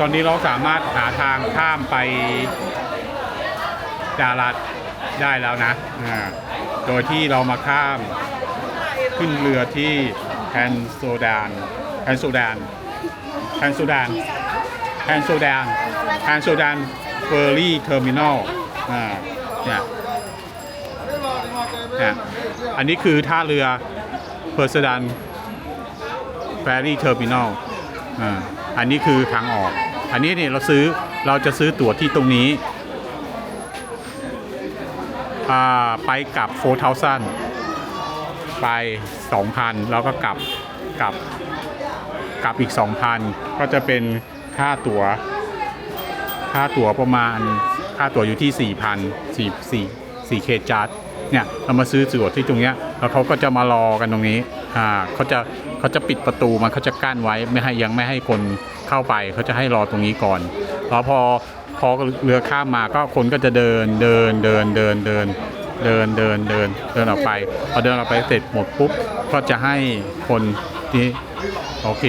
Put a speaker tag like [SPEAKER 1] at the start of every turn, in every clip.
[SPEAKER 1] ตอนนี้เราสามารถหาทางข้ามไปดารัดได้แล้วนะอ่าโดยที่เรามาข้ามขึ้นเรือที่แฮนโซดานแฮนโซดานแฮนโซดานแฮนโซดานแฮนโซดานเฟอร์รี่เทอร์มินอลอ่าเนี่ยเนี่ยอันนี้คือท่าเรือเพอร์ซดันแฟอรี่เทอร์มินอลอ่าอันนี้คือทางออก อันนี้เนี่ยเราซื้อเราจะซื้อตั๋วที่ตรงนี้อ่าไปกลับโฟร์เทาซันไป 2,000 แล้วก็กลับกลับกลับอีก 2,000 ก็จะเป็นค่าตั๋ว ค่าตั๋วประมาณค่าตั๋วอยู่ที่ 4,000 4 4 4เคจัดเนี่ยเรามาซื้อตั๋วที่ตรงเนี้ยแล้วเขาก็จะมารอกันตรงนี้อ่าเขาจะ เขาจะปิดประตูมันเขาจะกั้นไว้ไม่ให้ยังไม่ให้คนเข้าไปเขาจะให้รอตรงนี้ก่อนแล้วพอพอเรือข้ามมาก็คนก็จะเดินเดินเดินเดินเดินเดินเดินเดินเดินออกไปพอเดินออกไปเสร็จหมดปุ๊บก็จะให้คนที่โอเค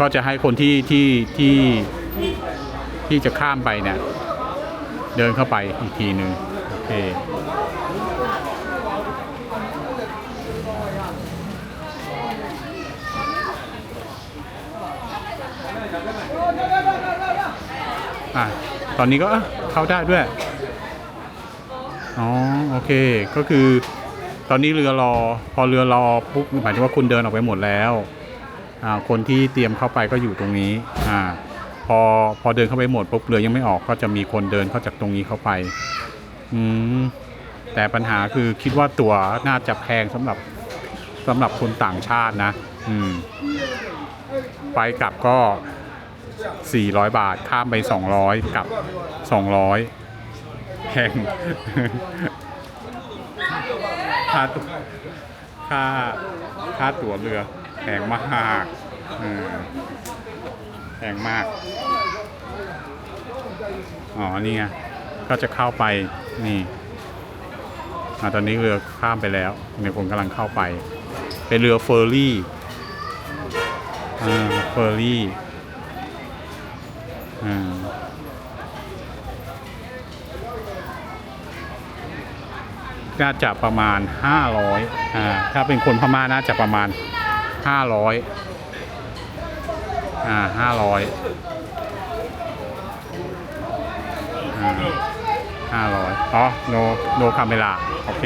[SPEAKER 1] ก็จะให้คนที่ที่ที่ที่จะข้ามไปเนี่ยเดินเข้าไปอีกทีหนึ่งโอเค อะตอนนี้ก็เข้าได้ด้วย อ๋อ โอเค ก็คือ ตอนนี้เรือรอ พอเรือรอปุ๊บหมายถึงว่าคุณเดินออกไปหมดแล้ว อ่า คนที่เตรียมเข้าไปก็อยู่ตรงนี้ อ่า พอ พอเดินเข้าไปหมดปุ๊บเรือยังไม่ออก ก็จะมีคนเดินเข้าจากตรงนี้เข้าไป อืม แต่ปัญหาคือคิดว่าตั๋วน่าจะแพงสำหรับสำหรับคนต่างชาตินะ อืม ไปกลับก็ 400 บาท ข้ามไป 200 กับ 200แพงค่าตัวค่าค่าตั๋วเรือแพงมากแพงมาก อ๋อ นี่ไง ก็จะเข้าไป นี่อตอนนี้เรือข้ามไปแล้วเนี่ยผมกำลังเข้าไป เป็นเรือเฟอร์รี่ อ่า เฟอร์รี่ อ่าน่าจะประมาณ 500อ่าถ้าเป็นคนพม่าน่าจะประมาณ 500อ่า500อ่า500อ๋อโนโนคาเมลาโอเค